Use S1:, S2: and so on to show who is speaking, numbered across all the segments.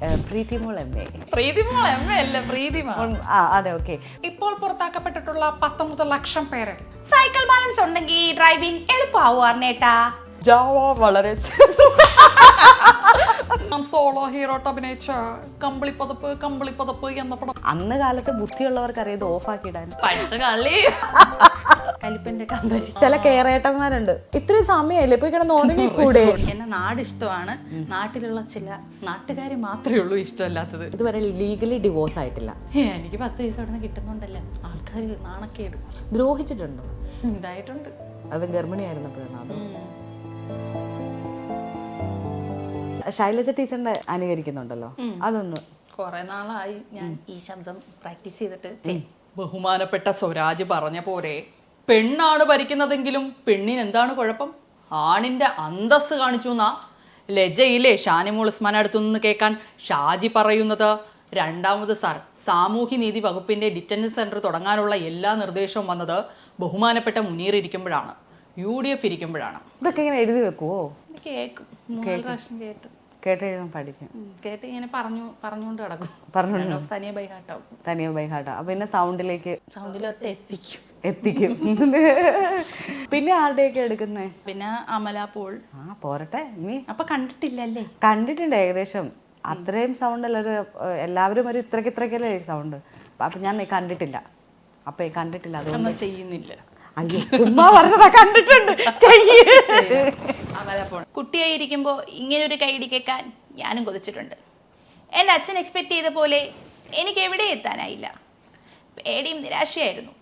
S1: Uh Preethimol M A.
S2: Preethimol M A അല്ല? പ്രീതിമ.
S1: ആ അതെ ഓക്കെ.
S2: ഇപ്പോൾ പുറത്താക്കപ്പെട്ടിട്ടുള്ള പത്തൊമ്പത് ലക്ഷം പേര്.
S3: സൈക്കിൾ ബാലൻസ് ഉണ്ടെങ്കിൽ ഡ്രൈവിംഗ് എളുപ്പമാവുക നേട്ടാ
S1: ജാവ വളരെ
S2: ഞാൻ സോളോ ഹീറോട്ട് അഭിനയിച്ച കമ്പിളി പതപ്പ് കമ്പിളി പതപ്പ് എന്ന പടം.
S1: അന്ന് കാലത്ത് ബുദ്ധിയുള്ളവർക്ക് അറിയത് ഓഫാക്കി ഇടാൻ
S2: പഠിച്ച കളി. കലിപ്പന്റെ കമ്പനി.
S1: ചില കേറേട്ടന്മാരുണ്ട് ഇത്രയും സമയമില്ലേ പോയി കിടന്ന് ഉറങ്ങി കൂടെ
S2: എന്നെ നാട് ഇഷ്ടമാണ്. നാട്ടിലുള്ള ചില നാട്ടുകാർ മാത്രമേ ഉള്ളൂ ഇഷ്ടമല്ലാത്തത്.
S1: ഇതുവരെ ലീഗലി ഡിവോഴ്സ് ആയിട്ടില്ല.
S2: ഹേ, എനിക്ക് പത്ത് പൈസ അവിടെ നിന്ന് കിട്ടുന്നുണ്ടല്ലോ. ആൾക്കാർ നാണക്കേട്.
S1: ദ്രോഹിച്ചിട്ടുണ്ടോ?
S2: ഇതായിട്ടുണ്ട്
S1: അത് ഗർഭിണിയായിരുന്നപ്പോഴാണ് അത്? ശൈലജ ടീച്ചറിന്റെ അനുകരിക്കുന്നുണ്ടല്ലോ. അതൊന്ന്.
S2: കുറെ നാളായി ഞാൻ ഈ ശബ്ദം പ്രാക്ടീസ് ചെയ്തിട്ട് ബഹുമാനപ്പെട്ട സ്വരാജ് പറഞ്ഞ പോലെ പെണ്ണാണ് ഭരിക്കുന്നതെങ്കിലും പെണ്ണിന് എന്താണ് കുഴപ്പം? ആണിന്റെ അന്തസ് കാണിച്ചു എന്നാ. ലജയിലെ ഷാനിമോൾ ഉസ്മാൻ അടുത്തുനിന്ന് കേൾക്കാൻ ഷാജി പറയുന്നത് രണ്ടാമത് സർ സാമൂഹ്യ നീതി വകുപ്പിന്റെ ഡിറ്റൻഷൻ സെന്റർ തുടങ്ങാനുള്ള എല്ലാ നിർദ്ദേശവും വന്നത് ബഹുമാനപ്പെട്ട മുനീർ ഇരിക്കുമ്പോഴാണ്. യു ഡി എഫ് ഇരിക്കുമ്പോഴാണ്.
S1: ഇതൊക്കെ ഇങ്ങനെ എഴുതി വെക്കുവോ?
S2: കേൾക്കും. കേട്ടു. കേട്ടു
S1: കേട്ടെഴുതാൻ പഠിക്കും.
S2: കേട്ട് ഇങ്ങനെ പറഞ്ഞു പറഞ്ഞുകൊണ്ട് കിടക്കും പറഞ്ഞു തനിയെ ബൈ ഹാർട്ടാവും
S1: തനിയെ ബൈ ഹാർട്ടാ പിന്നെ സൗണ്ടിലേക്ക്
S2: സൗണ്ടിലൊക്കെ എത്തിക്കും.
S1: എത്തിക്കും. പിന്നെ ആരുടെയൊക്കെ എടുക്കുന്നേ?
S2: പിന്നെ അമല പോൾ.
S1: ആ പോരട്ടെ. നീ
S2: അപ്പൊ കണ്ടിട്ടില്ലല്ലേ?
S1: കണ്ടിട്ടുണ്ട് ഏകദേശം. അത്രയും സൗണ്ട് അല്ല ഒരു എല്ലാവരും ഒരു ഇത്രക്ക് ഇത്രക്കല്ലേ സൗണ്ട് അപ്പൊ ഞാൻ കണ്ടിട്ടില്ല. അപ്പൊ കണ്ടിട്ടില്ല
S2: അതൊന്നും ചെയ്യുന്നില്ല.
S1: അയ്യോ ചുമ്മാ പറഞ്ഞതാ കണ്ടിട്ടുണ്ട്. ചെയ്യ്.
S2: അമല കുട്ടിയായിരിക്കുമ്പോൾ
S3: കുട്ടിയായിരിക്കുമ്പോ ഇങ്ങനെ ഒരു കൈയിടി കേൾക്കാൻ ഞാനും കൊതിച്ചിട്ടുണ്ട്. എന്റെ അച്ഛൻ എക്സ്പെക്ട് ചെയ്ത പോലെ എനിക്ക് എവിടെ എത്താനായില്ല. പേടിയും നിരാശയായിരുന്നു.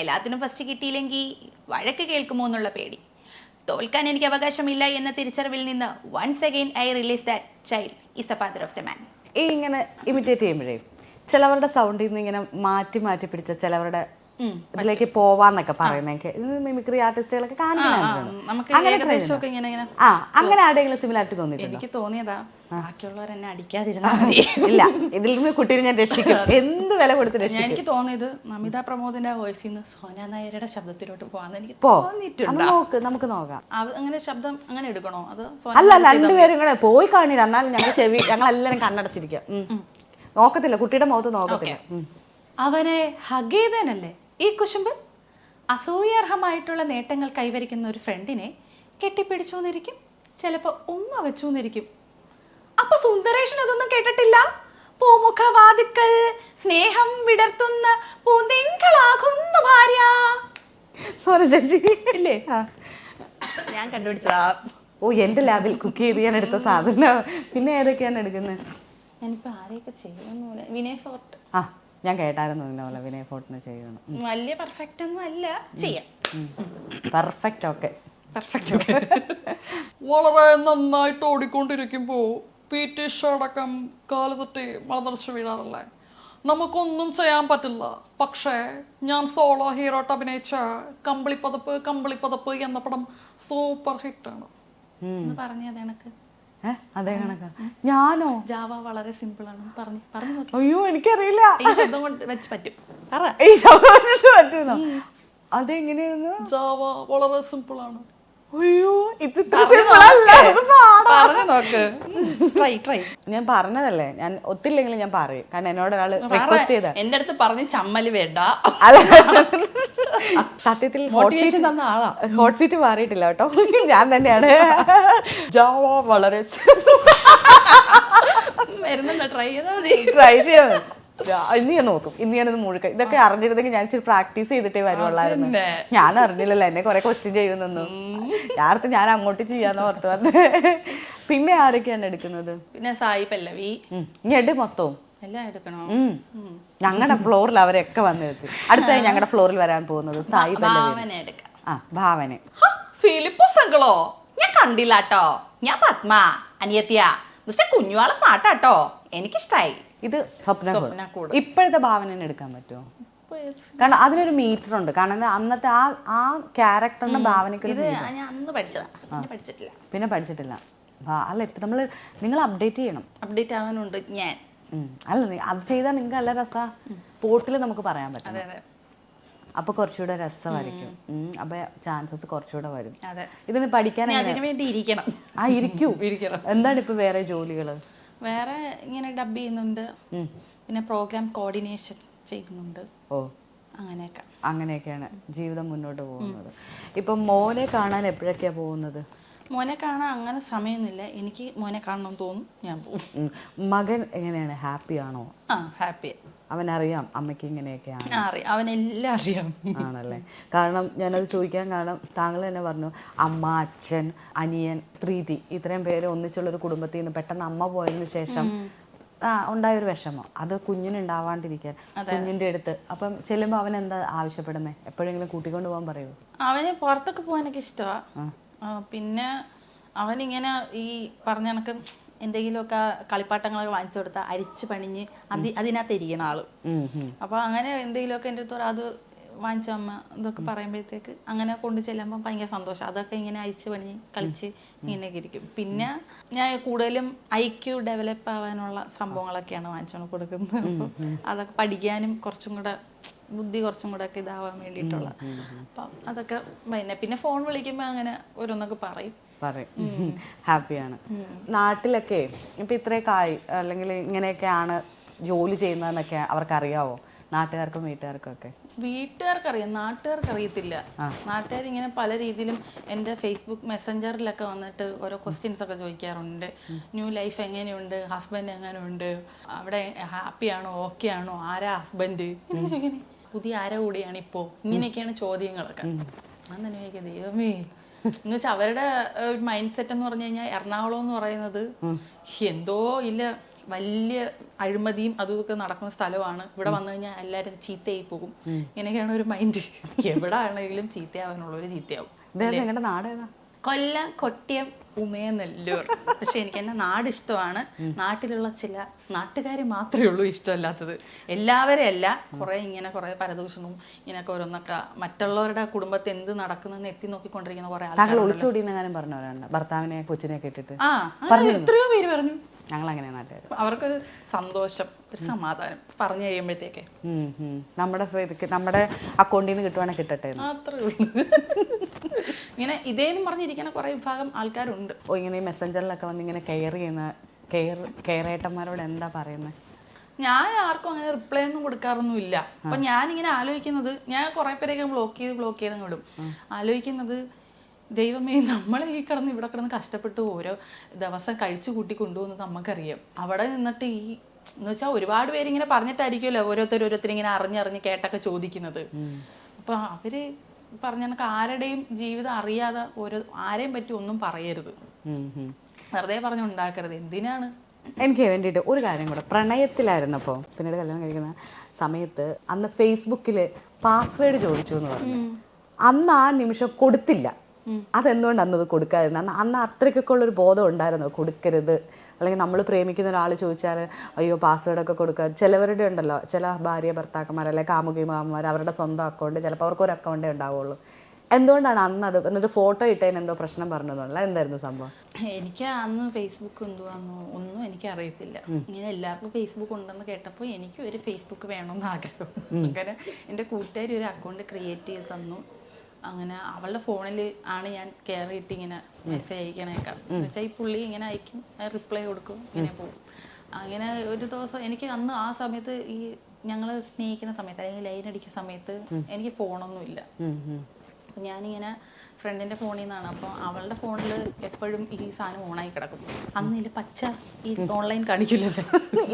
S3: എല്ലാത്തിനും ഫസ്റ്റ് കിട്ടിയില്ലെങ്കിൽ വഴക്ക് കേൾക്കുമോ എന്നുള്ള പേടി. തോൽക്കാൻ എനിക്ക് അവകാശമില്ല എന്ന തിരിച്ചറിവിൽ നിന്ന് once again I realise that child is a father of the man
S1: ഇങ്ങനെ ഇമിറ്റേറ്റ് ചെയ്യുമ്പോഴേ ചിലവരുടെ സൗണ്ടിൽ നിന്ന് ഇങ്ങനെ മാറ്റി മാറ്റി പിടിച്ച ചിലവരുടെ ഇതിലേക്ക് പോവാന്നൊക്കെ പറയുന്നതൊക്കെ. ഇത് മിമിക്രി ആർട്ടിസ്റ്റുകളൊക്കെ കാണിക്കുന്നുണ്ട് ആ അങ്ങനെ ആരുടെയെങ്കിലും സിമിലാരിറ്റി തോന്നിയിട്ടുണ്ട്?
S2: എനിക്ക് തോന്നിയതാ. ബാക്കിയുള്ളവർ എന്നെ മതി.
S1: ഇല്ല. ഇതിൽ നിന്ന് കുട്ടീനെ ഞാൻ രക്ഷിക്കും. എന്ത് വില കൊടുത്ത് രക്ഷിക്കും
S2: എനിക്ക് തോന്നിയത് നമിത പ്രമോദിന്റെ വോയിസിൽ നിന്ന് സോന നായരുടെ ശബ്ദത്തിലോട്ട് പോകാന്ന് എനിക്ക് തോന്നിയിട്ടുണ്ട്.
S1: നോക്ക് നമുക്ക് നോക്കാം.
S2: അങ്ങനെ ശബ്ദം അങ്ങനെ എടുക്കണോ? അത്
S1: അല്ല രണ്ടുപേരും കൂടെ പോയി കാണില്ല എന്നാലും ഞങ്ങൾ ചെവി ഞങ്ങൾ എല്ലാവരും കണ്ണടച്ചിരിക്കാം നോക്കത്തില്ല കുട്ടിയുടെ മുഖത്ത് നോക്കത്തില്ല.
S2: അവനെ ഹഗ് ചെയ്തേനല്ലേ ഈ കുശുമ്പ് അസൂയാർഹമായിട്ടുള്ള നേട്ടങ്ങൾ കൈവരിക്കുന്ന ഒരു ഫ്രണ്ടിനെ കെട്ടിപ്പിടിച്ചു എന്നിരിക്കും ചിലപ്പോൾ ഉമ്മ വെച്ചു എന്നിരിക്കും അപ്പൊ സുന്ദരേഷൻ അതൊന്നും കേട്ടിട്ടില്ല? പൂമുഖവാദിക്കൽ സ്നേഹം വിടർത്തുന്ന പൂന്തിങ്കളാകുന്ന ഭാര്യ.
S1: സോറി ചേച്ചി.
S2: ഇല്ലേ. ഞാൻ കണ്ടുപിടിച്ചതാ.
S1: ഓ എന്റെ ലാബിൽ കുക്ക് ചെയ്ത് ഞാൻ എടുത്ത സാധനം. പിന്നെ ഏതൊക്കെയാണ് എടുക്കുന്നത്
S2: ഞാനിപ്പോ ആരെയൊക്കെ ചെയ്യുന്നു? വിനയ് ഫോർട്ട്
S1: ഞാൻ കേട്ടായിരുന്നു നിന്നെ പോലെ വിനയ ഫോർട്ടിന് ചെയ്യണം
S2: വലിയ പെർഫെക്റ്റ് ഒന്നും അല്ല. ചെയ്യാം.
S1: പെർഫെക്റ്റ് ഓക്കെ
S2: പെർഫെക്റ്റ് വളരെ നന്നായിട്ട് ഓടിക്കൊണ്ടിരിക്കുമ്പോൾ പി ടി ഷോടക്കം കാൽ തെറ്റി മലർച്ച വീഴാറില്ലേ നമുക്കൊന്നും ചെയ്യാൻ പറ്റില്ല. പക്ഷേ ഞാൻ സോളോ ഹീറോട്ട് അഭിനയിച്ച കമ്പിളിപ്പതപ്പ് കമ്പിളിപ്പതപ്പ് എന്ന പടം സൂപ്പർ ഹിറ്റാണ് എന്ന് പറഞ്ഞത് എനക്ക്
S1: അതേ കണക്കാ. ഞാനോ?
S2: ജാവ വളരെ സിമ്പിൾ ആണ് പറഞ്ഞു പറഞ്ഞു
S1: അയ്യോ എനിക്കറിയില്ല.
S2: ഈ ശബ്ദം കൊണ്ട് വെച്ച് പറ്റും. പറ.
S1: ഈ ശബ്ദം വെച്ചിട്ട് പറ്റുന്നോ അതെങ്ങനെയായിരുന്നു?
S2: ജാവ വളരെ സിമ്പിൾ ആണ്
S1: അയ്യോ. ഇത് ഞാൻ പറഞ്ഞതല്ലേ? ഞാൻ ഒത്തില്ലെങ്കിലും ഞാൻ പറയും. കാരണം എന്നോട് ഒരാൾ റിക്വസ്റ്റ് ചെയ്ത.
S2: എന്റെ അടുത്ത് പറഞ്ഞ് ചമ്മൽ വേണ്ട.
S1: സത്യത്തിൽ
S2: മോട്ടിവേഷൻ തന്ന ആളാ.
S1: ഹോട്ട് സീറ്റ് മാറിയിട്ടില്ല കേട്ടോ. ഞാൻ തന്നെയാണ്. ജാവ വളരെ
S2: ട്രൈ ചെയ്താൽ
S1: ട്രൈ ചെയ്യാൻ ഇന്ന് ഞാൻ നോക്കും. ഇന്ന് ഞാനത് മുഴുക്ക ഇതൊക്കെ അറിഞ്ഞിരുന്നെങ്കിൽ ഞാൻ ഇച്ചിരി പ്രാക്ടീസ് ചെയ്തിട്ടേ വരുവുള്ളായിരുന്നു ഞാൻ അറിഞ്ഞില്ലല്ലോ എന്നെ കുറെ ക്വസ്റ്റ്യൻ ചെയ്യുന്നു ഞാനടുത്ത് ഞാൻ അങ്ങോട്ട് ചെയ്യാന്ന് ഓർത്ത് വന്ന്. പിന്നെ ആരൊക്കെയാണ് എടുക്കുന്നത്?
S2: പിന്നെ സായി പല്ലവി.
S1: എടു മൊത്തവും. ഞങ്ങളുടെ ഫ്ലോറിൽ അവരൊക്കെ വന്നെത്തി അടുത്തായി ഞങ്ങളുടെ ഫ്ലോറിൽ വരാൻ പോകുന്നത് സായി പല്ലവി. ആ ഭാവന.
S2: ഫിലിപ്പോസ് അങ്കിളോ ഞാൻ കണ്ടില്ല കേട്ടോ ഞാൻ പത്മ അനിയത്തിയ. മിസ്റ്റർ കുഞ്ഞുവാള സ്മാർട്ടാട്ടോ എനിക്കിഷ്ടായി.
S1: ഇത് സ്വപ്ന. ഇപ്പോഴത്തെ ഭാവന എടുക്കാൻ പറ്റുമോ? കാരണം അതിനൊരു മീറ്റർ ഉണ്ട്. കാരണം അന്നത്തെ ആ ആ ക്യാരക്ടറിന്റെ ഭാവനയ്ക്ക്
S2: പിന്നെ പഠിച്ചിട്ടില്ല.
S1: അല്ല ഇപ്പൊ നമ്മൾ നിങ്ങൾ അപ്ഡേറ്റ് ചെയ്യണം.
S2: അപ്ഡേറ്റ് ആവാനുണ്ട് ഞാൻ.
S1: അല്ല അത് ചെയ്താൽ നിങ്ങൾക്ക് നല്ല രസ. പോട്ടിൽ നമുക്ക് പറയാൻ പറ്റും. അപ്പൊ കുറച്ചുകൂടെ രസമായിരിക്കും. അപ്പൊ ചാൻസസ് കുറച്ചുകൂടെ വരും. ഇതിന് പഠിക്കാൻ ആ ഇരിക്കൂ. എന്താണ് ഇപ്പൊ വേറെ ജോലികൾ?
S2: വേറെ ഇങ്ങനെ ഡബ് ചെയ്യുന്നുണ്ട്. പിന്നെ പ്രോഗ്രാം കോർഡിനേഷൻ ചെയ്യുന്നുണ്ട്.
S1: ഓ.
S2: അങ്ങനെയൊക്കെ.
S1: അങ്ങനെയൊക്കെയാണ് ജീവിതം മുന്നോട്ട് പോകുന്നത്. ഇപ്പം മോനെ കാണാൻ എപ്പോഴൊക്കെയാ പോകുന്നത്?
S2: മോനെ കാണാൻ അങ്ങനെ സമയമൊന്നുമില്ല എനിക്ക് മോനെ കാണണം തോന്നും ഞാൻ പോകും
S1: മകൻ എങ്ങനെയാണ്? ഹാപ്പി ആണോ
S2: ആ ഹാപ്പി
S1: അവനറിയാം അമ്മയ്ക്ക് ഇങ്ങനെയൊക്കെയാണ്.
S2: അറിയാം. അവനെല്ലാം അറിയാം.
S1: ആണല്ലേ? കാരണം ഞാനത് ചോദിക്കാൻ കാരണം താങ്കൾ തന്നെ പറഞ്ഞു അമ്മ അച്ഛൻ അനിയൻ പ്രീതി ഇത്രയും പേര് ഒന്നിച്ചുള്ള ഒരു കുടുംബത്തിൽ നിന്ന് പെട്ടെന്ന് അമ്മ പോയതിനു ശേഷം ആ ഉണ്ടായൊരു വിഷമം. അത് കുഞ്ഞിനുണ്ടാവാണ്ടിരിക്കാൻ കുഞ്ഞിന്റെ അടുത്ത്. അപ്പം ചെല്ലുമ്പോൾ അവൻ എന്താ ആവശ്യപ്പെടുന്നത് എപ്പോഴെങ്കിലും കൂട്ടിക്കൊണ്ട് പോകാൻ പറയൂ?
S2: അവന് പുറത്തൊക്കെ പോകാനൊക്കെ ഇഷ്ടമാണ് പിന്നെ അവനിങ്ങനെ ഈ പറഞ്ഞ കണക്ക് എന്തെങ്കിലുമൊക്കെ കളിപ്പാട്ടങ്ങളൊക്കെ വാങ്ങിച്ചു കൊടുത്താൽ അരിച്ച് പണിഞ്ഞ് അതി അതിനകത്ത് ഇരിക്കുന്ന ആൾ.
S1: ഉം, ഉം.
S2: അപ്പൊ അങ്ങനെ എന്തെങ്കിലുമൊക്കെ എന്റെ അടുത്ത് അത് വാങ്ങിച്ച അമ്മ ഇതൊക്കെ പറയുമ്പോഴത്തേക്ക് അങ്ങനെ കൊണ്ടു ചെല്ലുമ്പോൾ ഭയങ്കര സന്തോഷം. അതൊക്കെ ഇങ്ങനെ അയച്ച് പണിഞ്ഞ് കളിച്ച് ഇങ്ങനെയൊക്കെ ഇരിക്കും. പിന്നെ ഞാൻ കൂടുതലും ഐക്യു ഡെവലപ്പ് ആവാനുള്ള സംഭവങ്ങളൊക്കെയാണ് വാങ്ങിച്ചോണ്ട് കൊടുക്കുന്നത്. അതൊക്കെ പഠിക്കാനും കുറച്ചും കൂടെ ബുദ്ധി കുറച്ചും കൂടെ ഒക്കെ ഇതാവാൻ വേണ്ടിയിട്ടുള്ള. അപ്പം അതൊക്കെ പിന്നെ പിന്നെ ഫോൺ വിളിക്കുമ്പോൾ അങ്ങനെ ഓരോന്നൊക്കെ പറയും.
S1: പറയും. ഹാപ്പിയാണ്. നാട്ടിലൊക്കെ ഇപ്പൊ ഇത്രയൊക്കെ ആയി. അല്ലെങ്കിൽ ഇങ്ങനെയൊക്കെയാണ് ജോലി ചെയ്യുന്നതെന്നൊക്കെ അവർക്ക് അറിയാവോ നാട്ടുകാർക്കും വീട്ടുകാർക്കും ഒക്കെ.
S2: വീട്ടുകാർക്കറിയാം. നാട്ടുകാർക്ക് അറിയത്തില്ല നാട്ടുകാർ ഇങ്ങനെ പല രീതിയിലും എന്റെ ഫേസ്ബുക്ക് മെസ്സഞ്ചറിലൊക്കെ വന്നിട്ട് ഓരോ ക്വസ്റ്റ്യൻസ് ഒക്കെ ചോദിക്കാറുണ്ട്. ന്യൂ ലൈഫ് എങ്ങനെയുണ്ട്? ഹസ്ബൻഡ് എങ്ങനെയുണ്ട്? അവിടെ ഹാപ്പിയാണോ ഓക്കെ ആണോ? ആരാ ഹസ്ബൻഡ് ഇങ്ങനെ ചോദിക്കുന്നത് പുതിയ ആരാ കൂടിയാണ് ഇപ്പോൾ ഇങ്ങനെയൊക്കെയാണ് ചോദ്യങ്ങളൊക്കെ. ഞാൻ തന്നെ ദൈവമേ എന്ന് വെച്ചാൽ അവരുടെ മൈൻഡ് സെറ്റ് എന്ന് പറഞ്ഞു കഴിഞ്ഞാൽ എറണാകുളം എന്ന് പറയുന്നത് എന്തോ ഇല്ല വലിയ അഴിമതിയും അതും ഇതൊക്കെ നടക്കുന്ന സ്ഥലമാണ്. ഇവിടെ വന്നു കഴിഞ്ഞാൽ എല്ലാവരും ചീത്തയായി പോകും. ഇങ്ങനെയൊക്കെയാണ് ഒരു മൈൻഡ് എവിടെ ആണെങ്കിലും ചീത്തയാവാനുള്ള ഒരു ചീത്തയാവും.
S1: നിങ്ങളുടെ നാട് ഏതാ?
S2: കൊല്ലം കൊട്ടിയം ഉമയനെല്ലൂർ പക്ഷെ എനിക്ക് എന്റെ നാട് ഇഷ്ടമാണ് നാട്ടിലുള്ള ചില നാട്ടുകാർ മാത്രമേ ഉള്ളൂ ഇഷ്ടമല്ലാത്തത്. എല്ലാവരെയും അല്ല. കുറെ ഇങ്ങനെ കുറെ പരദൂഷണവും ഇങ്ങനെയൊക്കെ ഓരോന്നൊക്കെ മറ്റുള്ളവരുടെ കുടുംബത്തിൽ എന്ത് നടക്കുന്നെന്ന് എത്തി നോക്കിക്കൊണ്ടിരിക്കുന്ന കുറെ ആൾക്കാർ
S1: പറഞ്ഞവരാണ് ഭർത്താവിനെ കൊച്ചിനെ കേട്ടിട്ട്
S2: ആ എത്രയോ പേര് പറഞ്ഞു.
S1: ഞങ്ങൾ അങ്ങനെ നാട്ടുകാർ
S2: അവർക്കൊരു സന്തോഷം ഒരു സമാധാനം പറഞ്ഞു കഴിയുമ്പോഴത്തേക്ക്.
S1: നമ്മുടെ നമ്മുടെ അക്കൗണ്ടിൽ നിന്ന് കിട്ടുവാണെങ്കിൽ കിട്ടട്ടെ.
S2: അത്രേ ഉള്ളൂ. ഇങ്ങനെ ഇതേന്ന് പറഞ്ഞിരിക്കുന്ന കുറെ വിഭാഗം ആൾക്കാരുണ്ട്.
S1: ഓ ഇങ്ങനെ മെസ്സഞ്ചറിലൊക്കെ വന്ന് ഇങ്ങനെ കെയർ ചെയ്യുന്ന കെയർ കെയറേട്ടന്മാരോട് എന്താ പറയുന്നത്
S2: ഞാൻ ആർക്കും അങ്ങനെ റിപ്ലൈ ഒന്നും കൊടുക്കാറൊന്നുമില്ല. അപ്പൊ ഇങ്ങനെ ആലോചിക്കുന്നത് ഞാൻ കുറെ പേരെയൊക്കെ ബ്ലോക്ക് ചെയ്ത് ബ്ലോക്ക് ചെയ്ത് വിടും ആലോചിക്കുന്നത് ദൈവമേ നമ്മളെ ഈ കിടന്ന് ഇവിടെ കിടന്ന് കഷ്ടപ്പെട്ട് ഓരോ ദിവസം കഴിച്ചു കൂട്ടി കൊണ്ടുപോകുന്നത് നമുക്കറിയാം. അവിടെ നിന്നിട്ട് ഈ എന്ന് വെച്ചാൽ ഒരുപാട് പേര് ഇങ്ങനെ പറഞ്ഞിട്ടായിരിക്കുമല്ലോ ഓരോരുത്തർ ഓരോരുത്തർ ഇങ്ങനെ അറിഞ്ഞറിഞ്ഞ് കേട്ടൊക്കെ ചോദിക്കുന്നത്. അപ്പൊ അവർ പറഞ്ഞ കണക്ക് ആരുടെയും ജീവിതം അറിയാതെ ഓരോ ആരെയും പറ്റി ഒന്നും പറയരുത്. വെറുതെ പറഞ്ഞു പറഞ്ഞുണ്ടാക്കരുത് എന്തിനാണ്?
S1: എനിക്ക് വേണ്ടിയിട്ട് ഒരു കാര്യം കൂടെ. പ്രണയത്തിലായിരുന്നപ്പോൾ പിന്നീട് കല്യാണം കഴിക്കുന്ന സമയത്ത് അന്ന് ഫേസ്ബുക്കിൽ പാസ്വേഡ് ചോദിച്ചു എന്ന് പറഞ്ഞു. അന്ന് ആ നിമിഷം കൊടുത്തില്ല. അതെന്തുകൊണ്ട് അന്നത് കൊടുക്കാതിരുന്ന? അന്ന് അന്ന് അത്രയ്ക്കൊക്കെ ഉള്ളൊരു ബോധം ഉണ്ടായിരുന്നു? കൊടുക്കരുത്. അല്ലെങ്കിൽ നമ്മൾ പ്രേമിക്കുന്ന ഒരാൾ ചോദിച്ചാൽ അയ്യോ പാസ്വേഡൊക്കെ കൊടുക്കുക ചിലവരുടെ ഉണ്ടല്ലോ ചില ഭാര്യ ഭർത്താക്കന്മാർ അല്ലെങ്കിൽ കാമുകി മാമന്മാർ അവരുടെ സ്വന്തം അക്കൗണ്ട് ചിലപ്പോൾ അവർക്ക് ഒരു അക്കൗണ്ടേ ഉണ്ടാവുള്ളൂ. എന്തുകൊണ്ടാണ് അന്ന് അത് എന്നിട്ട് ഫോട്ടോ ഇട്ടതിന് എന്തോ പ്രശ്നം പറഞ്ഞതല്ല എന്തായിരുന്നു സംഭവം?
S2: എനിക്ക് അന്ന് ഫേസ്ബുക്ക് എന്തുവാന്നോ ഒന്നും എനിക്ക് അറിയത്തില്ല ഇങ്ങനെ എല്ലാവർക്കും ഫേസ്ബുക്ക് ഉണ്ടെന്ന് കേട്ടപ്പോൾ എനിക്ക് ഒരു ഫേസ്ബുക്ക് വേണമെന്ന് ആഗ്രഹം. അങ്ങനെ എന്റെ കൂട്ടുകാർ ഒരു അക്കൗണ്ട് ക്രിയേറ്റ് ചെയ്ത് തന്നു. അങ്ങനെ അവളുടെ ഫോണിൽ ആണ് ഞാൻ കയറിയിട്ട് ഇങ്ങനെ മെസ്സേജ് അയക്കണേക്കാം വെച്ചാൽ ഈ പുള്ളി ഇങ്ങനെ അയക്കും റിപ്ലൈ കൊടുക്കും ഇങ്ങനെ പോകും. അങ്ങനെ ഒരു ദിവസം എനിക്ക് അന്ന് ആ സമയത്ത് ഈ ഞങ്ങൾ സ്നേഹിക്കുന്ന സമയത്ത് അല്ലെങ്കിൽ ലൈൻ അടിക്കുന്ന സമയത്ത് എനിക്ക് ഫോണൊന്നുമില്ല. ഞാനിങ്ങനെ ഫ്രണ്ടിന്റെ ഫോണിൽ നിന്നാണ്. അപ്പോൾ അവളുടെ ഫോണിൽ എപ്പോഴും ഈ സാധനം ഓണായി കിടക്കും. അന്ന് ഇതിൽ പച്ച ഈ ഓൺലൈൻ കാണിക്കില്ലല്ലോ.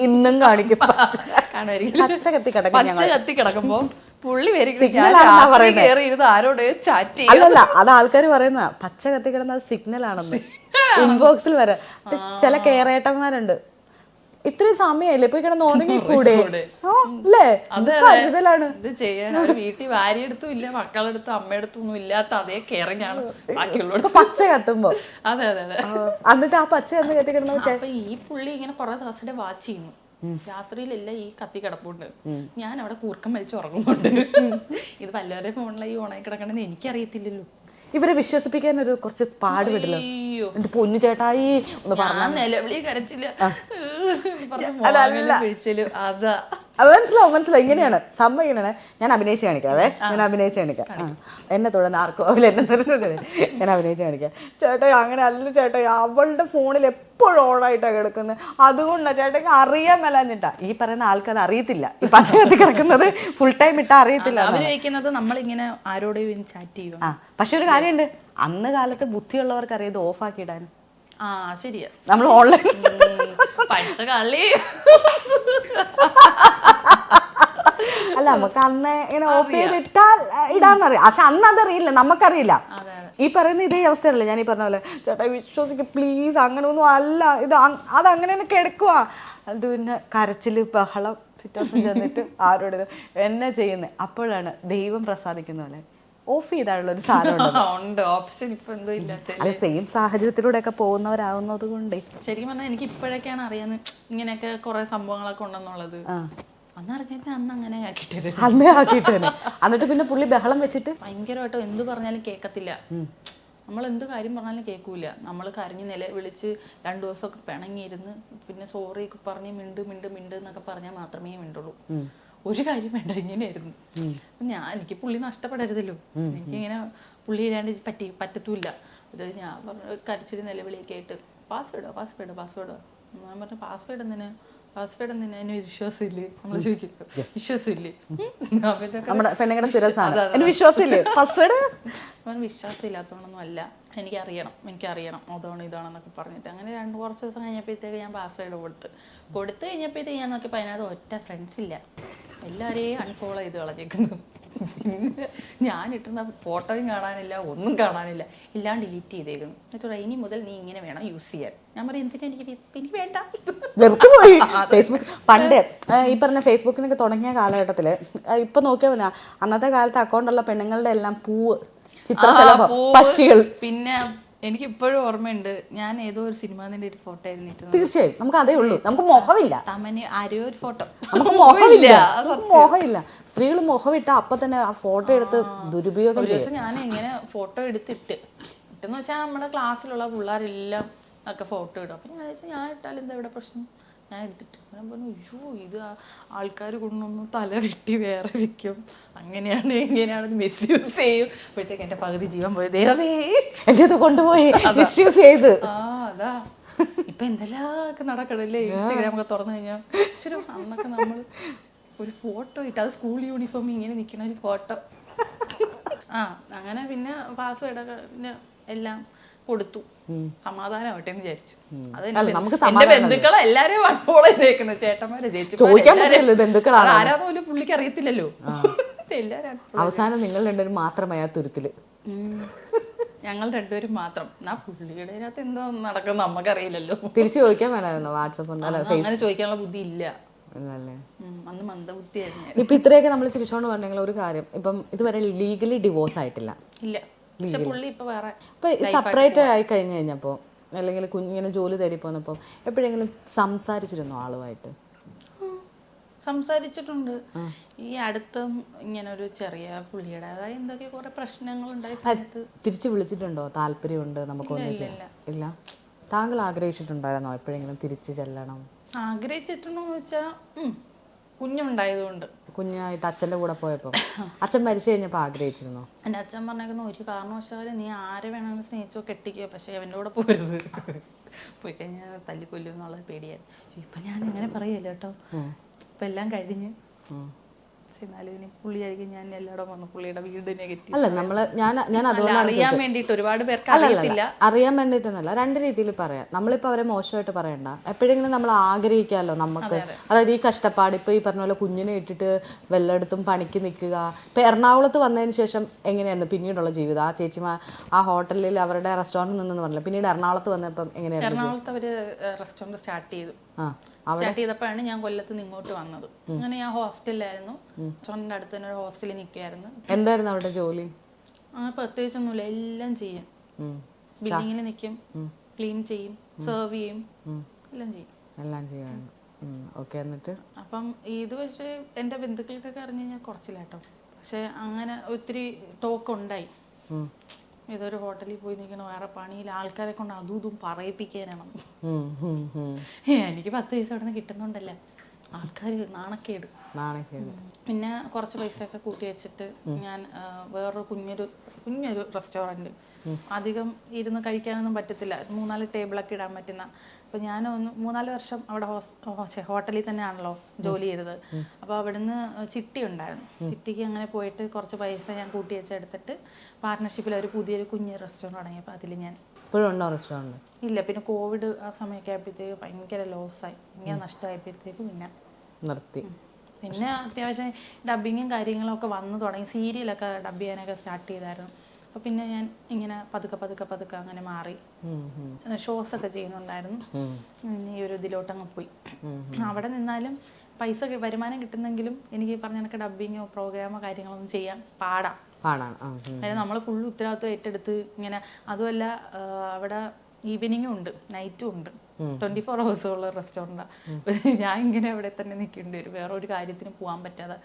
S1: ഇന്നും കാണിക്കും. കത്തി
S2: പച്ച കത്തി കിടക്കുമ്പോ പുള്ളി ആരോട് ചാറ്റ്
S1: അല്ലല്ല അത് ആൾക്കാർ പറയുന്ന പച്ച കത്തി കിടന്ന സിഗ്നൽ ആണെന്ന് ഇൻബോക്സിൽ വരെ ചില കേറേട്ടന്മാരുണ്ട്. ഇത്രയും സമയല്ലേ പോയി കിടന്ന് ഉറങ്ങിക്കൂടെ കൂടെ? അല്ലേ? കരുതലാണ്
S2: ഇത് ചെയ്യാൻ വീട്ടിൽ ഭാര്യയെടുത്തും ഇല്ല മക്കളെടുത്തും അമ്മയെടുത്തും ഒന്നും ഇല്ലാത്ത അതേ കെയറിങ്ങാണ്
S1: പച്ച കത്തുമ്പോ.
S2: അതെ അതെ അതെ.
S1: എന്നിട്ട് ആ പച്ച കത്ത് കിടന്ന
S2: ഈ പുള്ളി ഇങ്ങനെ കുറെ ദിവസത്തെ വാച്ച് ചെയ്യുന്നു. രാത്രിയിലെല്ലാം ഈ കത്തി കിടപ്പുണ്ട്. ഞാൻ അവിടെ കൂർക്കം വലിച്ച് ഉറങ്ങുന്നുണ്ട്. ഇത് വല്ലവരുടെ ഫോണിലായി ഈ ഓണായി കിടക്കണമെന്ന് എനിക്കറിയത്തില്ലല്ലോ.
S1: ഇവരെ വിശ്വസിപ്പിക്കാൻ ഒരു കുറച്ച് പാടുപെടല്ലോ
S2: അയ്യോ.
S1: എന്റെ പൊന്നു ചേട്ടായി ഒന്ന് പറ
S2: ഞാൻ നിലവിളി കരച്ചില്ല പറഞ്ഞ് അതാ.
S1: അത് മനസ്സിലാവും മനസ്സിലാവും. ഇങ്ങനെയാണ്. സംഭവം ഇങ്ങനെയാണ്. ഞാൻ അഭിനയിച്ച് കാണിക്കാവേ ഞാൻ അഭിനയിച്ച് കാണിക്കാം. എന്നെ തുടർന്ന് ആർക്കും അവൽ എന്നെ തുടർന്ന് ഞാൻ അഭിനയിച്ച് കാണിക്കാം. ചേട്ടാ അങ്ങനെ അല്ല ചേട്ടാ. അവളുടെ ഫോണിൽ എപ്പോഴും ഓണായിട്ടാണ് കിടക്കുന്നത്. അതുകൊണ്ടാണ് ചേട്ടൻ അറിയാൻ മേലാഞ്ഞിട്ടാ. ഈ പറയുന്ന ആൾക്കത് അറിയത്തില്ല. ഈ പച്ചകത്ത് കിടക്കുന്നത് ഫുൾ ടൈം ഇട്ടാ അറിയത്തില്ല
S2: അഭിനയിക്കുന്നത് നമ്മളിങ്ങനെ ആരോടെയും ചാറ്റ് ചെയ്യും
S1: ആ. പക്ഷെ ഒരു കാര്യമുണ്ട്. അന്ന് കാലത്ത് ബുദ്ധിയുള്ളവർക്ക് അറിയത് ഓഫാക്കി ഇടാനും
S2: ആ ശരിയാ.
S1: നമ്മൾ ഓൺലൈൻ
S2: പഠിച്ച കളി
S1: അല്ല നമുക്ക് അന്ന് ഇങ്ങനെ ഓഫ് ചെയ്ത് ഇട്ടാൽ ഇടാന്നറിയാം. പക്ഷെ അന്ന് അതറിയില്ല നമുക്കറിയില്ല ഈ പറയുന്ന ഇതേ അവസ്ഥയല്ലേ ഞാൻ ഈ പറഞ്ഞ പോലെ ചേട്ടാ വിശ്വസിക്കും പ്ലീസ് അങ്ങനെ ഒന്നും അല്ല ഇത് അത് അങ്ങനെ തന്നെ കിടക്കുക അത് പിന്നെ കരച്ചിൽ ബഹളം സിറ്റുവേഷൻ ചെന്നിട്ട് ആരോട് എന്നെ ചെയ്യുന്നത് അപ്പോഴാണ് ദൈവം പ്രസാദിക്കുന്ന പോലെ ഓഫ് ചെയ്താലുള്ള ഒരു സാധനം
S2: ഓപ്ഷൻ ഇപ്പൊ എന്തോ ഇല്ലാത്ത
S1: സെയിം സാഹചര്യത്തിലൂടെ ഒക്കെ പോകുന്നവരാവുന്നത് കൊണ്ടേ
S2: ശരിക്കും പറഞ്ഞാൽ എനിക്ക് ഇപ്പോഴൊക്കെയാണ് അറിയാന്ന് ഇങ്ങനെയൊക്കെ കുറെ സംഭവങ്ങളൊക്കെ ഉണ്ടെന്നുള്ളത്.
S1: ആ.
S2: അന്ന്
S1: ആക്കിയിട്ട് തന്നെ എന്നിട്ട് പിന്നെ പുള്ളി ബഹളം വെച്ചിട്ട്?
S2: ഭയങ്കരമായിട്ട് എന്ത് പറഞ്ഞാലും കേൾക്കത്തില്ല നമ്മൾ എന്ത് കാര്യം പറഞ്ഞാലും കേൾക്കൂല നമ്മൾ കരഞ്ഞ് നില വിളിച്ച് രണ്ടു ദിവസമൊക്കെ പിണങ്ങിയിരുന്ന് പിന്നെ സോറി ഒക്കെ പറഞ്ഞ് മിണ്ട് മിണ്ട് മിണ്ട് എന്നൊക്കെ പറഞ്ഞാൽ മാത്രമേ മിണ്ടുള്ളൂ. ഒരു കാര്യം വേണ്ട ഇങ്ങനെയായിരുന്നു. ഞാൻ എനിക്ക് പുള്ളി നഷ്ടപ്പെടരുതല്ലോ. എനിക്ക് ഇങ്ങനെ പുള്ളി ഇല്ലാണ്ട് പറ്റി പറ്റത്തൂല്ല. അതായത് ഞാൻ പറഞ്ഞ കരച്ചിരി നിലവിളിയൊക്കെ ആയിട്ട് പാസ്വേഡോ പാസ്വേഡോ പാസ്വേഡോ ഞാൻ പറഞ്ഞു പാസ്വേഡ് എന്തിനാ? പാസ്വേഡ് എന്തിനാ? വിശ്വാസമില്ലേ? നമ്മൾ ചോദിക്കും. വിശ്വാസമില്ലേ? ഉം. അവരൊക്കെ
S1: നമ്മുടെ പെണ്ണുങ്ങളുടെ സ്ഥിരസാണ് എനിക്ക് വിശ്വാസമില്ലേ? പാസ്വേഡ്?
S2: അവൻ വിശ്വാസമില്ലാത്തതുകൊണ്ടൊന്നും അല്ല. എനിക്കറിയണം. എനിക്കറിയണം. അതാണ് ഇതാണെന്നൊക്കെ പറഞ്ഞിട്ട്. അങ്ങനെ രണ്ട് കുറച്ച് ദിവസം കഴിഞ്ഞപ്പോഴത്തേക്ക് ഞാൻ പാസ്വേഡ് കൊടുത്ത്. കൊടുത്തു കഴിഞ്ഞപ്പോഴത്തേക്ക് ഞാൻ നോക്കിയപ്പോൾ അതിനകത്ത് ഒറ്റ ഫ്രണ്ട്സ് ഇല്ല. എല്ലാവരെയും അൺഫോളോ ചെയ്ത് കളഞ്ഞേക്കുന്നു. പിന്നെ ഞാൻ ഇട്ടുന്ന ഫോട്ടോയും കാണാനില്ല ഒന്നും കാണാനില്ല. എല്ലാം ഡിലീറ്റ് ചെയ്തേക്കുന്നു. എന്നിട്ട് ഇനി മുതൽ നീ ഇങ്ങനെ വേണം യൂസ് ചെയ്യാൻ. ഞാൻ പറയും എന്തിനാ എനിക്ക് എനിക്ക് വേണ്ട.
S1: വെറുതെ പോയി. ഫേസ്ബുക്ക് പണ്ട് ഈ പറഞ്ഞ ഫേസ്ബുക്കിനൊക്കെ തുടങ്ങിയ കാലഘട്ടത്തിൽ ഇപ്പൊ നോക്കിയാൽ മതി. അന്നത്തെ കാലത്ത് അക്കൗണ്ടുള്ള പെണ്ണുങ്ങളുടെ എല്ലാം പൂവ് ചിത്രശലഭം പക്ഷികൾ.
S2: പിന്നെ എനിക്ക് ഇപ്പോഴും ഓർമ്മയുണ്ട്. ഞാൻ ഏതോ ഒരു സിനിമാന്റെ ഒരു ഫോട്ടോ ആയിരുന്നു
S1: തീർച്ചയായും. നമുക്ക് അതേ ഉള്ളൂ. നമുക്ക് മുഖമില്ല
S2: തമന് ആരോ ഒരു ഫോട്ടോ.
S1: നമുക്ക് മുഖമില്ല മോഹമില്ല. മുഖമില്ല സ്ത്രീകൾ മുഖമിട്ട അപ്പൊ തന്നെ ആ ഫോട്ടോ എടുത്ത് ദുരുപയോഗം
S2: ചെയ്തു
S1: ചെയ്യും.
S2: ഞാൻ ഇങ്ങനെ ഫോട്ടോ എടുത്തിട്ട്. ഇട്ടെന്ന് വെച്ചാൽ നമ്മുടെ ക്ലാസ്സിലുള്ള പിള്ളേരെല്ലാം ഒക്കെ ഫോട്ടോ ഇടും. അപ്പൊ ഞാൻ ഞാൻ ഇട്ടാൽ എന്താ ഇവിടെ പ്രശ്നം? ഞാൻ എടുത്തിട്ട് ഞാൻ പറഞ്ഞു അയ്യോ ഇത് ആൾക്കാർ കൊണ്ടൊന്ന് തല വെട്ടി വേറെ വെക്കും. അങ്ങനെയാണ് എങ്ങനെയാണ് മിസ്യൂസ് ചെയ്യും. അപ്പോഴത്തേക്ക് എന്റെ പകുതി ജീവൻ പോയി. ദൈവമേ
S1: ഇത് കൊണ്ടുപോയി. മിസ്യൂസ് ചെയ്ത്.
S2: ആ അതാ. ഇപ്പൊ എന്തെല്ലാമൊക്കെ നടക്കണല്ലേ? ഇൻസ്റ്റാഗ്രാം ഒക്കെ തുറന്നു കഴിഞ്ഞാൽ ശരി അന്നൊക്കെ നമ്മൾ ഒരു ഫോട്ടോ ഇട്ട് അത് സ്കൂൾ യൂണിഫോം ഇങ്ങനെ നിൽക്കുന്ന ഒരു ഫോട്ടോ ആ അങ്ങനെ പിന്നെ പാസ്വേഡൊക്കെ പിന്നെ എല്ലാം കൊടുത്തു. സമാധാനമാവട്ടെ എന്ന് വിചാരിച്ചു. അത്
S1: അല്ല, നമുക്ക്
S2: എന്റെ ബന്ധുക്കളെ എല്ലാരെയും വൺഫോളോ ചെയ്തേക്കുന്നത് ചേട്ടന്മാരെ
S1: ബന്ധുക്കളാണോ
S2: ആരാന്ന് പോലും പുള്ളിക്ക് അറിയത്തില്ലല്ലോ. എല്ലാരും
S1: അവസാനം നിങ്ങൾ രണ്ടുപേരും മാത്രമായ ആ
S2: തുരുത്തിൽ. ഞങ്ങൾ രണ്ടുപേരും മാത്രം. എന്നാ പുള്ളിയുടെ അതിനകത്ത് എന്തോ നടക്കുന്ന നമുക്കറിയില്ലല്ലോ.
S1: തിരിച്ചു ചോദിക്കാൻ മേലായിരുന്നു വാട്സപ്പ്
S2: അങ്ങനെ ചോദിക്കാനുള്ള ബുദ്ധി ഇല്ല. അന്ന് മന്ദബുദ്ധിയായിരുന്നു.
S1: ഇപ്പൊ ഇത്രയൊക്കെ നമ്മൾ ചിരിച്ചോണ്ട് പറഞ്ഞെങ്കിൽ ഒരു കാര്യം. ഇപ്പം ഇതുവരെ ലീഗലി ഡിവോഴ്സ് ആയിട്ടില്ല.
S2: ഇല്ല. പക്ഷെ പുള്ളി ഇപ്പൊ വേറെ
S1: ഇപ്പൊ സെപ്പറേറ്റ് ആയി കഴിഞ്ഞു കഴിഞ്ഞപ്പോ അല്ലെങ്കിൽ കുഞ്ഞിങ്ങനെ ജോലി തേടി പോന്നപ്പോ എപ്പോഴെങ്കിലും സംസാരിച്ചിരുന്നോ ആളുമായിട്ട്?
S2: സംസാരിച്ചിട്ടുണ്ട്. ഈ അടുത്തും ഇങ്ങനെ ഒരു ചെറിയ പുള്ളിയുടെ അതായത് എന്തൊക്കെ കുറെ പ്രശ്നങ്ങൾ സമയത്ത്.
S1: തിരിച്ചു വിളിച്ചിട്ടുണ്ടോ? താല്പര്യമുണ്ട് നമുക്ക്
S2: ഇല്ല,
S1: താങ്കൾ ആഗ്രഹിച്ചിട്ടുണ്ടായിരുന്നോ എപ്പോഴെങ്കിലും തിരിച്ചു ചെല്ലണം?
S2: ആഗ്രഹിച്ചിട്ടുണ്ടോന്ന് വെച്ചാ ഉം, കുഞ്ഞുണ്ടായതുകൊണ്ട്.
S1: കുഞ്ഞായിട്ട് അച്ഛന്റെ കൂടെ പോയപ്പോൾ അച്ഛൻ മരിച്ചു കഴിഞ്ഞപ്പോൾ ആഗ്രഹിച്ചിരുന്നോ?
S2: എന്റെ അച്ഛൻ പറഞ്ഞേക്കുന്ന ഒരു കാരണവശാലും നീ ആരെ വേണമെങ്കിലും സ്നേഹിച്ചോ കെട്ടിക്കോ പക്ഷെ അവന്റെ കൂടെ പോരുത്. പോയി കഴിഞ്ഞാൽ തല്ലിക്കൊല്ലും എന്നുള്ള പേടിയായിരുന്നു ഇപ്പൊ ഞാൻ ഇങ്ങനെ പറയല്ലോ കേട്ടോ. ഇപ്പൊ എല്ലാം കഴിഞ്ഞ്. പക്ഷെ എന്നാലും ഇനി പുള്ളിയായിരിക്കും ഞാൻ എല്ലായിടം വന്നു. പുള്ളിയുടെ വീട് നെഗറ്റീവ്
S1: അല്ല നമ്മൾ ഞാൻ ഞാൻ അതുകൊണ്ടാണ്
S2: അറിയാൻ വേണ്ടിയിട്ട് ഒരുപാട് പേർക്ക്
S1: അല്ലല്ല
S2: അറിയത്തില്ല.
S1: അറിയാൻ വേണ്ടിയിട്ടൊന്നല്ല രണ്ട് രീതിയിൽ പറയാം. നമ്മളിപ്പോ അവരെ മോശമായിട്ട് പറയണ്ട. എപ്പോഴെങ്കിലും നമ്മൾ ആഗ്രഹിക്കാമല്ലോ നമുക്ക്. അതായത് ഈ കഷ്ടപ്പാട് ഇപ്പോൾ ഈ പറഞ്ഞ പോലെ കുഞ്ഞിനെ ഇട്ടിട്ട് വെള്ളെടുത്തും പണിക്ക് നിൽക്കുക. ഇപ്പൊ എറണാകുളത്ത് വന്നതിന് ശേഷം എങ്ങനെയായിരുന്നു പിന്നീടുള്ള ജീവിതം? ആ ചേച്ചിമാർ ആ ഹോട്ടലിൽ അവരുടെ റെസ്റ്റോറന്റിൽ നിന്നെന്ന് പറഞ്ഞില്ല? പിന്നീട് എറണാകുളത്ത് വന്നപ്പം എങ്ങനെയായിരുന്നു
S2: എറണാകുളത്ത് അവർ റെസ്റ്റോറന്റ് സ്റ്റാർട്ട് ചെയ്തു.
S1: ആ.
S2: സ്റ്റാർട്ട് ചെയ്തപ്പോഴാണ് ഞാൻ കൊല്ലത്ത് നിന്ന് ഇങ്ങോട്ട് വന്നത്. അങ്ങനെ ഞാൻ ഹോസ്റ്റലിലായിരുന്നു. റെസ്റ്റോറന്റിന്റെ അടുത്ത് തന്നെ ഒരു ഹോസ്റ്റലിൽ നിൽക്കുകയായിരുന്നു.
S1: എന്തായിരുന്നു അവിടെ ജോലി?
S2: ആ പ്രത്യേകിച്ചൊന്നുമില്ല. എല്ലാം ചെയ്യും. ബിൽഡിങ്ങിൽ നിൽക്കും ക്ലീൻ ചെയ്യും സെർവ് ചെയ്യും എല്ലാം ചെയ്യും.
S1: എല്ലാം ചെയ്യാണ് ഓക്കെ എന്നിട്ട്?
S2: അപ്പം ഇത് പക്ഷേ എന്റെ ബന്ധുക്കൾക്കൊക്കെ അറിഞ്ഞു കഴിഞ്ഞാൽ കുറച്ചില്ല കേട്ടോ പക്ഷെ അങ്ങനെ ഒത്തിരി ടോക്ക് ഉണ്ടായി
S1: ഉം.
S2: ഏതൊരു ഹോട്ടലിൽ പോയി നിൽക്കണം വേറെ പണിയിൽ ആൾക്കാരെ കൊണ്ട് അതും ഇതും പറയിപ്പിക്കാനാണ്. എനിക്ക് പത്ത് പൈസ അവിടെ നിന്ന് കിട്ടുന്നുണ്ടല്ലേ? ആൾക്കാർ നാണക്കേട്.
S1: നാണക്കേട്.
S2: പിന്നെ കുറച്ച് പൈസ ഒക്കെ കൂട്ടി വെച്ചിട്ട് ഞാൻ വേറൊരു കുഞ്ഞൊരു കുഞ്ഞൊരു റെസ്റ്റോറന്റ് അധികം ഇരുന്ന് കഴിക്കാനൊന്നും പറ്റത്തില്ല. മൂന്നാൽ ടേബിളൊക്കെ ഇടാൻ പറ്റുന്ന അപ്പോൾ ഞാൻ ഒന്ന് മൂന്നാൽ വർഷം അവിടെ ഹോട്ടലിൽ തന്നെയാണല്ലോ ജോലി ചെയ്തത്. അപ്പോൾ അവിടുന്ന് ചിട്ടി ഉണ്ടായിരുന്നു. ചിട്ടിക്ക് അങ്ങനെ പോയിട്ട് കുറച്ച് പൈസ ഞാൻ കൂട്ടി വെച്ചെടുത്തിട്ട് പാർട്ട്ണർഷിപ്പിൽ ഒരു പുതിയൊരു കുഞ്ഞ് റെസ്റ്റോറന്റ് തുടങ്ങിയപ്പോൾ അതിൽ ഞാൻ
S1: ഇപ്പോഴും ഉണ്ടോ റെസ്റ്റോറന്റ്
S2: ഇല്ല പിന്നെ കോവിഡ് ആ സമയമൊക്കെ ആയപ്പോഴത്തേക്ക് ഭയങ്കര ലോസായി ഭയങ്കര നഷ്ടമായപ്പോഴത്തേക്ക് പിന്നെ
S1: നിർത്തി.
S2: പിന്നെ അത്യാവശ്യം ഡബിങ്ങും കാര്യങ്ങളും ഒക്കെ വന്നു തുടങ്ങി. സീരിയലൊക്കെ ഡബ് ചെയ്യാനൊക്കെ സ്റ്റാർട്ട് ചെയ്തായിരുന്നു. അപ്പോൾ പിന്നെ ഞാൻ ഇങ്ങനെ പതുക്കെ പതുക്കെ പതുക്കെ അങ്ങനെ മാറി. ഷോസ് ഒക്കെ ചെയ്യുന്നുണ്ടായിരുന്നു. ഈ ഒരു ഇതിലോട്ടങ്ങ് പോയി. അവിടെ നിന്നാലും പൈസ വരുമാനം കിട്ടുന്നെങ്കിലും എനിക്ക് പറഞ്ഞ കണക്ക് ഡബിങ്ങോ പ്രോഗ്രാമോ കാര്യങ്ങളൊന്നും ചെയ്യാൻ പാടാം.
S1: പാടാണ്.
S2: നമ്മൾ ഫുൾ ഉത്തരവാദിത്വം ഏറ്റെടുത്ത് ഇങ്ങനെ അതുമല്ല അവിടെ ഈവനിങ്ങും ഉണ്ട് നൈറ്റും ഉണ്ട്. ട്വന്റി ഫോർ ഹവേഴ്സ് ഉള്ള റെസ്റ്റോറന്റാണ് ഞാൻ ഇങ്ങനെ അവിടെ തന്നെ നിൽക്കേണ്ടി വരും. വേറെ ഒരു കാര്യത്തിന് പോകാൻ പറ്റാതെ.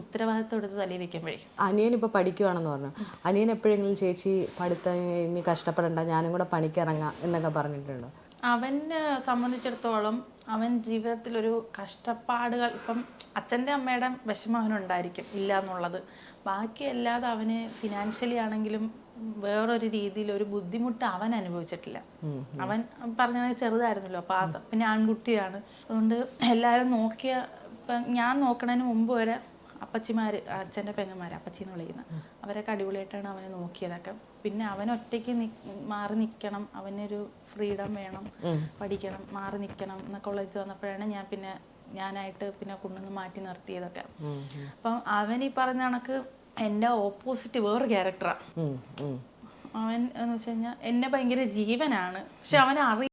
S2: ഉത്തരവാദിത്വം എടുത്ത് തലയിൽ വെക്കുമ്പോഴേ
S1: അനിയൻ ഇപ്പോൾ പഠിക്കുവാണെന്ന് പറഞ്ഞു. അനിയൻ എപ്പോഴെങ്കിലും ചേച്ചി പഠിത്തം ഇനി കഷ്ടപ്പെടണ്ട ഞാനും കൂടെ പണിക്കിറങ്ങാം എന്നൊക്കെ പറഞ്ഞിട്ടുണ്ടോ?
S2: അവനെ സംബന്ധിച്ചിടത്തോളം അവൻ ജീവിതത്തിൽ ഒരു കഷ്ടപ്പാടുകൾ ഇപ്പം അച്ഛന്റെ അമ്മയുടെ വിഷമം അവനുണ്ടായിരിക്കും ഇല്ല എന്നുള്ളത്. ബാക്കിയല്ലാതെ അവന് ഫിനാൻഷ്യലി ആണെങ്കിലും വേറൊരു രീതിയിൽ ഒരു ബുദ്ധിമുട്ട് അവൻ അനുഭവിച്ചിട്ടില്ല. അവൻ പറഞ്ഞ ചെറുതായിരുന്നല്ലോ അപ്പം അത് പിന്നെ ആൺകുട്ടിയാണ്. അതുകൊണ്ട് എല്ലാവരും നോക്കിയ ഇപ്പം ഞാൻ നോക്കണതിന് മുമ്പ് വരെ അപ്പച്ചിമാര് അച്ഛന്റെ പെങ്ങന്മാർ അപ്പച്ചി എന്ന് വിളിക്കുന്നത് അവരൊക്കെ അടിപൊളിയായിട്ടാണ് അവനെ നോക്കിയതൊക്കെ. പിന്നെ അവൻ ഒറ്റയ്ക്ക് മാറി നിൽക്കണം അവനൊരു ഫ്രീഡം വേണം. പഠിക്കണം. മാറി നിൽക്കണം എന്നൊക്കെ ഉള്ള ഇത് വന്നപ്പോഴാണ് ഞാൻ പിന്നെ ഞാനായിട്ട് പിന്നെ കൊണ്ടുവന്ന് മാറ്റി നിർത്തിയതൊക്കെ. അപ്പം അവൻ ഈ പറഞ്ഞ കണക്ക് എന്റെ ഓപ്പോസിറ്റ് വേറെ ക്യാരക്ടറാണ്. അവൻ എന്ന് വെച്ച് കഴിഞ്ഞാൽ എന്നെ ഭയങ്കര ജീവനാണ്. പക്ഷെ അവൻ അറി